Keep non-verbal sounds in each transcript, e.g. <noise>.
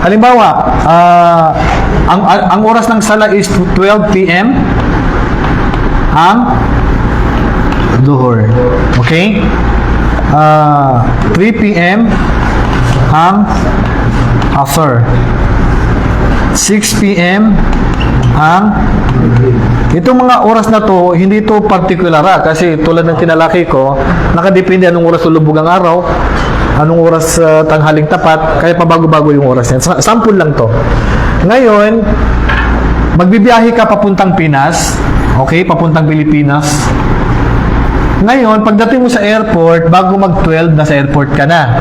Halimbawa, ah, ang, ang, oras ng sala is 12 p.m. Ang duhur. Okay? Ah, 3 p.m. ang asar. 6 p.m. ang Itong mga oras na to, hindi to particular ah, kasi tulad ng tinalaki ko, nakadepende anong oras lulubog ang araw, anong oras ah, tanghaling tapat, kaya pabago-bago yung oras yan. Sa- Sample lang to. Ngayon, magbibiyahe ka papuntang Pinas, okay, papuntang Pilipinas. Ngayon, pagdating mo sa airport, bago mag-12, nasa airport ka na.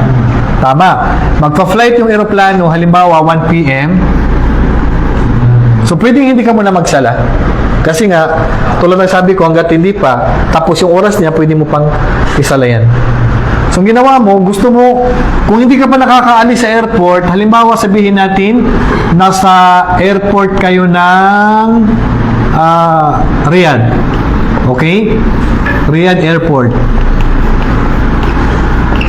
Tama. Magpa-flight yung aeroplano, halimbawa 1 p.m., So, pwedeng hindi ka muna magsala. Kasi nga, tulad ng sabi ko, hanggat hindi pa, tapos yung oras niya, pwede mo pang isala yan. So, ang ginawa mo, gusto mo, kung hindi ka pa nakakaalis sa airport, halimbawa sabihin natin, nasa airport kayo ng ah, Riyadh. Okay? Riyadh Airport.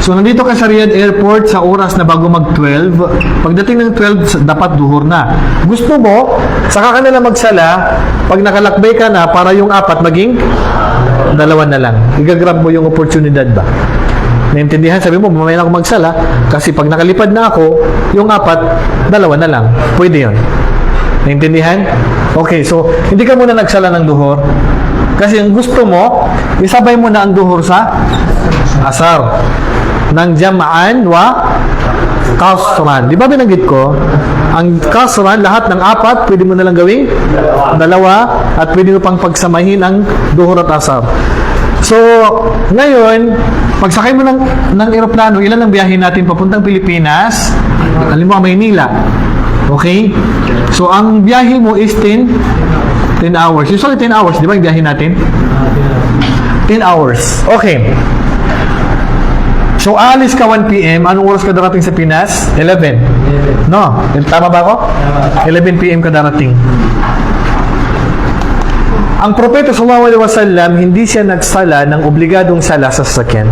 So, nandito ka sa Riyadh Airport sa oras na bago mag-12. Pagdating ng 12, dapat duhur na. Gusto mo, saka ka nila magsala, pag nakalakbay ka na, para yung apat maging dalawa na lang. Igagrab mo yung oportunidad ba? Naintindihan? Sabi mo, mamaya na ako magsala, kasi pag nakalipad na ako, yung apat, dalawa na lang. Pwede yon. Naintindihan? Okay, so, hindi ka muna nagsala ng duhur. Kasi ang gusto mo, isabay mo na ang duhur sa asar ng jama'an wa kasran. Di ba binanggit ko? Ang kasran, lahat ng apat, pwede mo na lang gawing dalawa at pwede mo pang pagsamahin ang duhur at asar. So, ngayon, pagsakay mo ng, ng aeroplano, ilan ang biyahe natin papuntang Pilipinas? Halimbawa, Maynila. Okay? So, ang biyahe mo is 10, 10 hours. Usually 10 hours, di ba yung biyahe natin? 10 hours. Okay. So, alis ka 1 p.m. Anong oras ka darating sa Pinas? 11. No? Tama ba ako? 11 p.m. ka darating. Ang propeta sallallahu alaihi wasallam hindi siya nagsala ng obligadong sala sa sasakyan.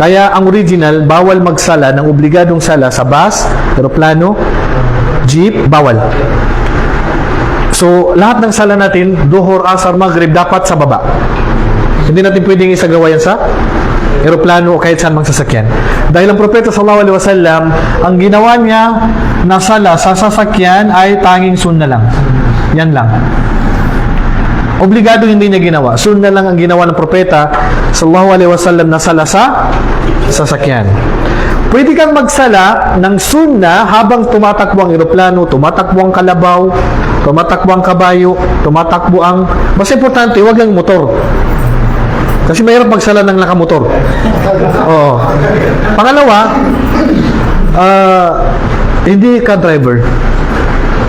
Kaya ang original bawal magsala ng obligadong sala sa bus, eroplano, jeep, bawal. So, lahat ng sala natin, duhur, asar, maghrib, dapat sa baba. Hindi natin pwedeng isagawa yan sa eroplano o kahit saan mang sasakyan. Dahil ang propeta sallallahu alaihi wasallam, ang ginawa niya na sala sa sasakyan ay tanging sunna lang. Yan lang. Obligado hindi niya ginawa. Sunna lang ang ginawa ng propeta sallallahu alaihi wasallam na sala sa sasakyan. Pwede kang magsala ng sunna habang tumatakbo ang eroplano, tumatakbo ang kalabaw, tumatakbo ang kabayo, tumatakbo ang... Mas importante, wag lang motor. Kasi mahirap magsala ng nakamotor. Oo. Pangalawa, ah, hindi ka driver.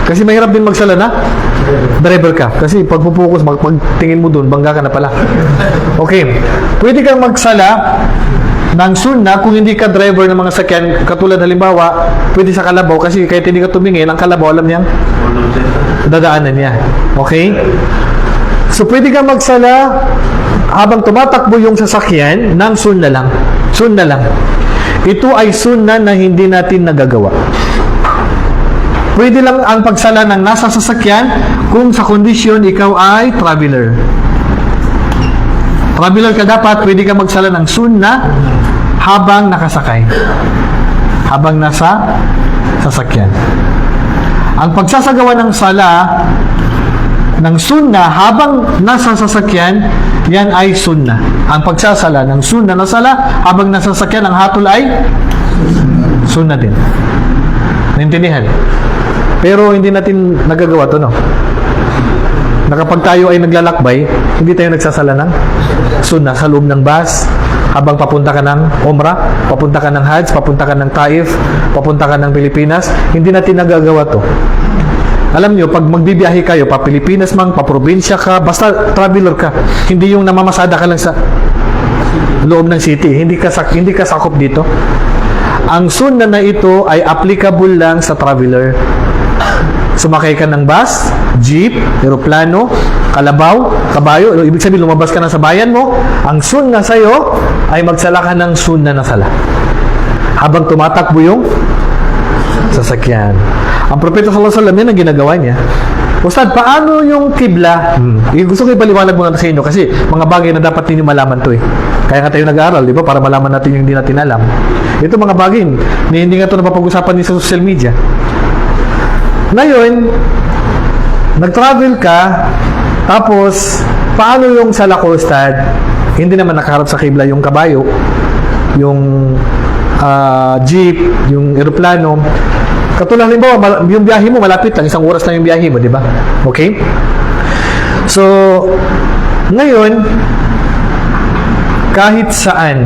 Kasi mahirap din magsala na driver ka. Kasi pag pupukus, mag pagtingin mo dun, bangga ka na pala. Okay. Pwede kang magsala ng sunna kung hindi ka driver ng mga sakyan. Katulad halimbawa, pwede sa kalabaw kasi kahit hindi ka tumingin, ang kalabaw alam niyang dadaanan niya. Okay? So, pwede kang magsala habang tumatakbo yung sasakyan ng sunna lang. Sunna lang. Ito ay sunna na hindi natin nagagawa. Pwede lang ang pagsala ng nasa sasakyan kung sa kondisyon ikaw ay traveler. Traveler ka dapat, pwede ka magsala ng sunna habang nakasakay. Habang nasa sasakyan. Ang pagsasagawa ng sala ng sunna habang nasa sasakyan, yan ay sunna. Ang pagsasala ng sunna na sala habang nasa sasakyan, ang hatol ay sunna din. Naintindihan? Pero hindi natin nagagawa to, no? Na kapag tayo ay naglalakbay, hindi tayo nagsasala ng sunna sa loob ng bus, habang papunta ka ng Umrah, papunta ka ng Hajj, papunta ka ng Taif, papunta ka ng Pilipinas, hindi natin nagagawa to. Alam nyo, pag magbibiyahe kayo, pa Pilipinas mang, pa probinsya ka, basta traveler ka, hindi yung namamasada ka lang sa loob ng city, hindi ka, hindi ka sakop dito. Ang sunna na ito ay applicable lang sa traveler. Sumakay ka ng bus, jeep, eroplano, kalabaw, kabayo, ibig sabihin lumabas ka na sa bayan mo, ang sunna sa'yo ay magsala ka ng sunna na sala. Habang tumatakbo yung sasakyan. Ang propeta sallallahu alaihi wasallam yan ang ginagawa niya. Ustad, paano yung kibla? Hmm. Gusto ko ipaliwanag muna sa inyo kasi mga bagay na dapat ninyo malaman to eh. Kaya nga tayo nag-aaral, di ba? Para malaman natin yung hindi natin alam. Ito mga bagay, na hindi nga ito napapag-usapan din sa social media. Ngayon, nag-travel ka, tapos, paano yung sa Lakostad, hindi naman nakaharap sa kibla yung kabayo, yung ah, jeep, yung eroplano. Katulad halimbawa, yung biyahe mo malapit lang, isang oras lang yung biyahe mo, di ba? Okay? So, ngayon, kahit saan,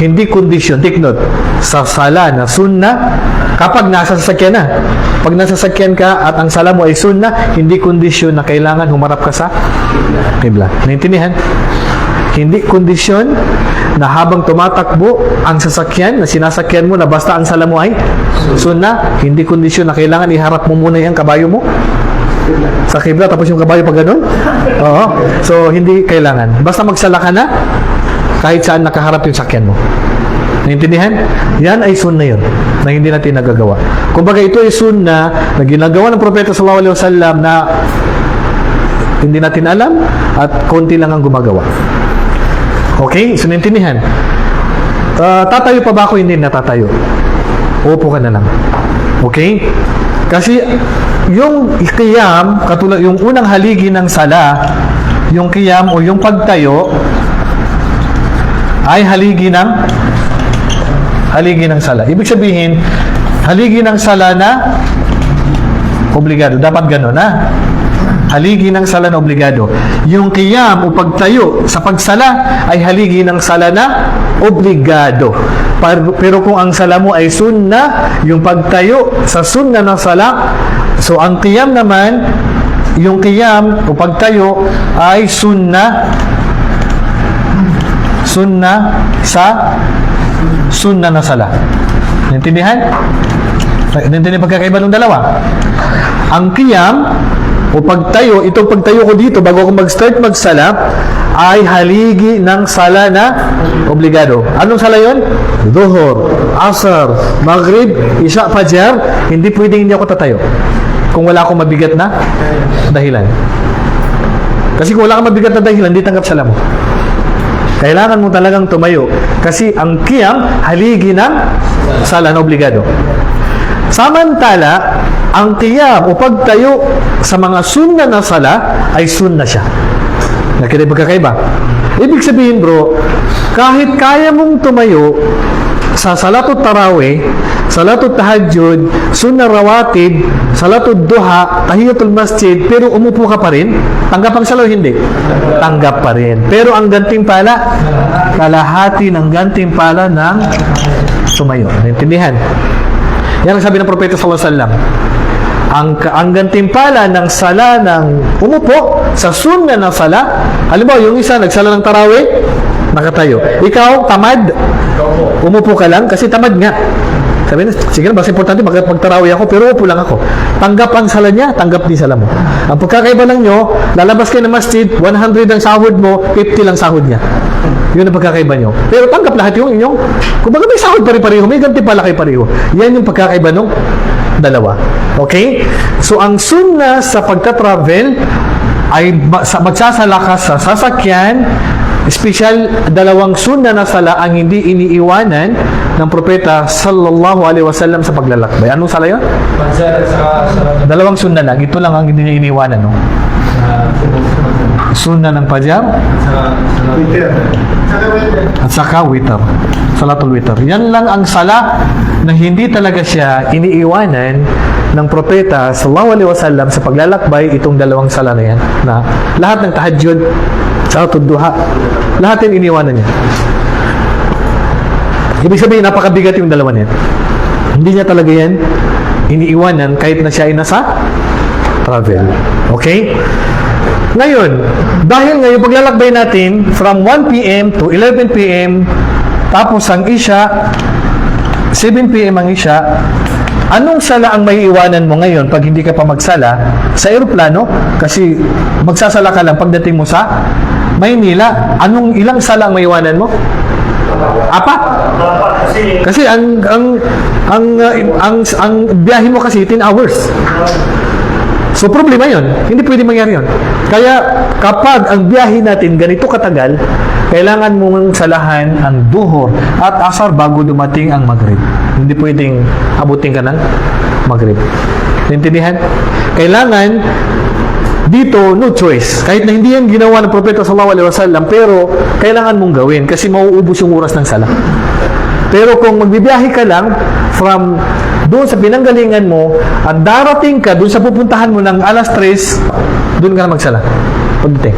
hindi kondisyon, take note, sa sala na sunna, kapag nasa sasakyan na, pag nasa sasakyan ka at ang sala mo ay sunna, hindi kondisyon na kailangan humarap ka sa kibla. Naintindihan? Hindi kondisyon na habang tumatakbo ang sasakyan na sinasakyan mo na basta ang sala mo ay sunna, hindi kondisyon na kailangan iharap mo muna yung kabayo mo sa kibla tapos yung kabayo pa ganun. <laughs> Oo. So hindi kailangan. Basta magsala ka na kahit saan nakaharap yung sakyan mo. Naintindihan? Yan ay sunna yun na hindi natin nagagawa. Kumbaga ito ay sunna na ginagawa ng propeta sallallahu alaihi wasallam na hindi natin alam at konti lang ang gumagawa. Okay? So naintindihan? Ah, tatayo pa ba ako? Hindi natatayo. Upo ka na lang. Okay? Kasi yung qiyam, katulad yung unang haligi ng sala, yung qiyam o yung pagtayo ay haligi ng haligi ng sala. Ibig sabihin, haligi ng sala na obligado. Dapat gano'n, ha? Haligi ng sala na obligado. Yung qiyam o pagtayo sa pagsala ay haligi ng sala na obligado. Pero, kung ang sala mo ay sunna, yung pagtayo sa sunna ng sala, so ang qiyam naman, yung qiyam o pagtayo ay sunna sunna sa sunna na sala. Naintindihan? Naintindihan pagkakaiba ng dalawa? Ang qiyam o pagtayo, itong pagtayo ko dito bago ako mag-start magsala ay haligi ng sala na obligado. Anong sala yon? Duhur, Asr, Maghrib, Isha, Fajar. Hindi pwedeng hindi ako tatayo kung wala akong mabigat na dahilan. Kasi kung wala kang mabigat na dahilan, hindi tanggap sala mo. Kailangan mo talagang tumayo. Kasi ang kiyam, haligi ng sala na obligado. Samantala, ang kiyam o pagtayo sa mga sunna na sala ay sunna siya. Nakita ba kakaiba? Ibig sabihin bro, kahit kaya mong tumayo sa salatul tarawih, salatul tahajjud, sunnah rawatib, salatul duha, tahiyatul masjid, pero umupo ka pa rin, tanggap ang sala o hindi? Tanggap pa rin. Pero ang gantimpala, kalahati ng gantimpala ng tumayo. Naintindihan? Yan ang sabi ng Propeta sallallahu alaihi. Ang, ang gantimpala ng sala ng umupo sa sunna ng sala, halimbawa yung isa nagsala ng tarawih, nakatayo. Ikaw, tamad, umupo ka lang kasi tamad nga. Sabi na, sige na, mas importante mag magtarawih ako, pero upo lang ako. Tanggap ang sala niya, tanggap din sala mo. Ang pagkakaiba lang nyo, lalabas kayo ng masjid, 100 ang sahod mo, 50 lang sahod niya. Yun ang pagkakaiba nyo. Pero tanggap lahat yung inyong, kumbaga may sahod pa rin pareho, may ganti pala kayo pareho. Yan yung pagkakaiba nung dalawa. Okay? So, ang sunna sa pagta-travel ay ma- sa- magsasala ka sa sasakyan, special dalawang sunna na sala ang hindi iniiwanan ng propeta sallallahu alaihi wasallam sa paglalakbay. Anong sala yun? Dalawang sunna lang. Ito lang ang hindi niya iniiwanan. No? Sunna ng pajar at saka witr. Salatul witr. Yan lang ang sala na hindi talaga siya iniiwanan ng propeta sallallahu alaihi wasallam sa paglalakbay itong dalawang sala na yan na lahat ng tahajjud salatul duha lahat yan iniiwanan niya. Ibig sabihin napakabigat yung dalawa niyan. Hindi niya talaga yan iniiwanan kahit na siya ay nasa travel. Okay? Ngayon, dahil ngayon paglalakbay natin from 1 p.m. to 11 p.m. tapos ang isya 7 p.m. ang isya anong sala ang may iwanan mo ngayon pag hindi ka pa magsala sa eroplano kasi magsasala ka lang pagdating mo sa Maynila anong ilang sala ang may iwanan mo? Apat? kasi ang ang ang, uh, ang, ang biyahe mo kasi 10 hours. So problema yon, hindi pwede mangyari yon. Kaya kapag ang biyahe natin ganito katagal, kailangan mong salahan ang duhor at asar bago dumating ang maghrib. Hindi pwedeng abutin ka ng maghrib. Naintindihan? Kailangan dito, no choice. Kahit na hindi yan ginawa ng Propeta Sallallahu Alaihi Wasallam, pero kailangan mong gawin kasi mauubos yung oras ng sala. Pero kung magbibiyahe ka lang from doon sa pinanggalingan mo at darating ka doon sa pupuntahan mo ng alas 3, doon ka na magsala. Pagdating.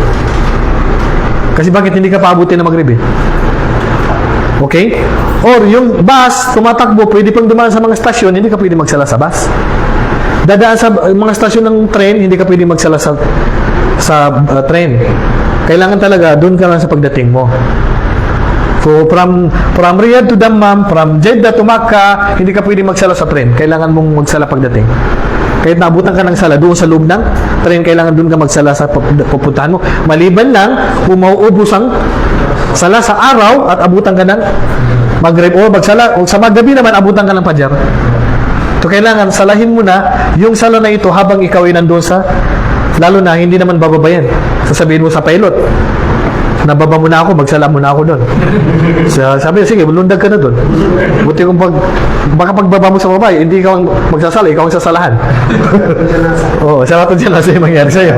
Kasi bakit hindi ka paabutin na magribi? Okay? Or yung bus, tumatakbo, pwede pang dumaan sa mga stasyon, hindi ka pwede magsala sa bus. Dadaan sa uh, mga stasyon ng train, hindi ka pwede magsala sa sa uh, train. Kailangan talaga doon ka lang sa pagdating mo. So from from Riyadh to Dammam, from Jeddah to Makkah, hindi ka pwede magsala sa train. Kailangan mong magsala pagdating. Kahit naabutan ka ng sala doon sa loob ng train, kailangan doon ka magsala sa pup- pupuntahan mo. Maliban lang kung mauubos ang sala sa araw at abutan ka ng maghrib o magsala o sa magabi naman abutan ka ng pajar. So kailangan salahin mo na yung sala na ito habang ikaw ay nandoon sa lalo na hindi naman bababayan. Sasabihin mo sa pilot, nababa mo na ako, magsala mo na ako doon. So, <laughs> sabi, sige, lundag ka na doon. Buti kung pag, baka pagbaba mo sa babae, hindi ikaw ang magsasala, ikaw ang sasalahan. <laughs> Oo, oh, sarap dyan kasi mangyari sa'yo.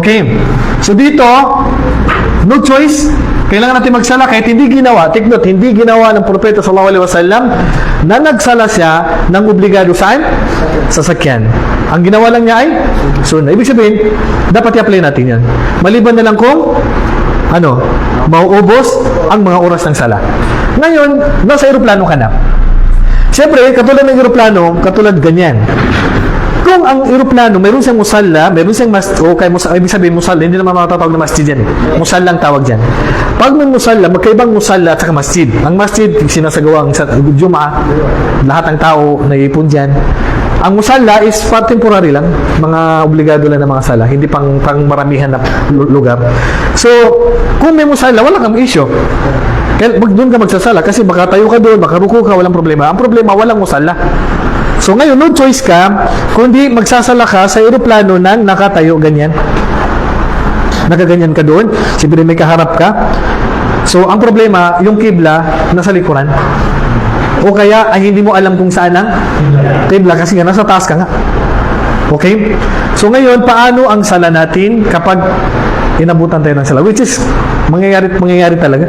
Okay. So dito, no choice, kailangan natin magsala kahit hindi ginawa. Take note, hindi ginawa ng Propeta Sallallahu Alaihi Wasallam na nagsala siya ng obligado saan? Sasakyan. Ang ginawa lang niya ay sunnah. Ibig sabihin, dapat i-apply natin yan. Maliban na lang kung ano, mauubos ang mga oras ng sala. Ngayon, nasa aeroplano ka na. Siyempre, katulad ng aeroplano, katulad ganyan. Kung ang eroplano, meron siyang musalla, meron siyang mas, o kay musalla, ibig sabihin musalla, hindi naman matatawag na masjid yan. Musalla ang tawag dyan. Pag may musalla, magkaibang musalla at saka masjid. Ang masjid, sinasagawa ang Juma, lahat ng tao naiipon dyan. Ang musalla is for temporary lang, mga obligado lang ng mga sala, hindi pang, pang maramihan na lu- lugar. So, kung may musalla, wala kang issue. Kaya doon ka magsasala kasi baka tayo ka doon, baka ruko ka, walang problema. Ang problema, walang musalla. So ngayon, no choice ka, kundi magsasala ka sa aeroplano nang nakatayo ganyan. Nakaganyan ka doon, siyempre may kaharap ka. So ang problema, yung kibla nasa likuran. O kaya ay hindi mo alam kung saan ang kibla kasi nga nasa taas ka nga. Okay? So ngayon, paano ang sala natin kapag inabutan tayo ng sala? Which is, mangyayari, mangyayari talaga.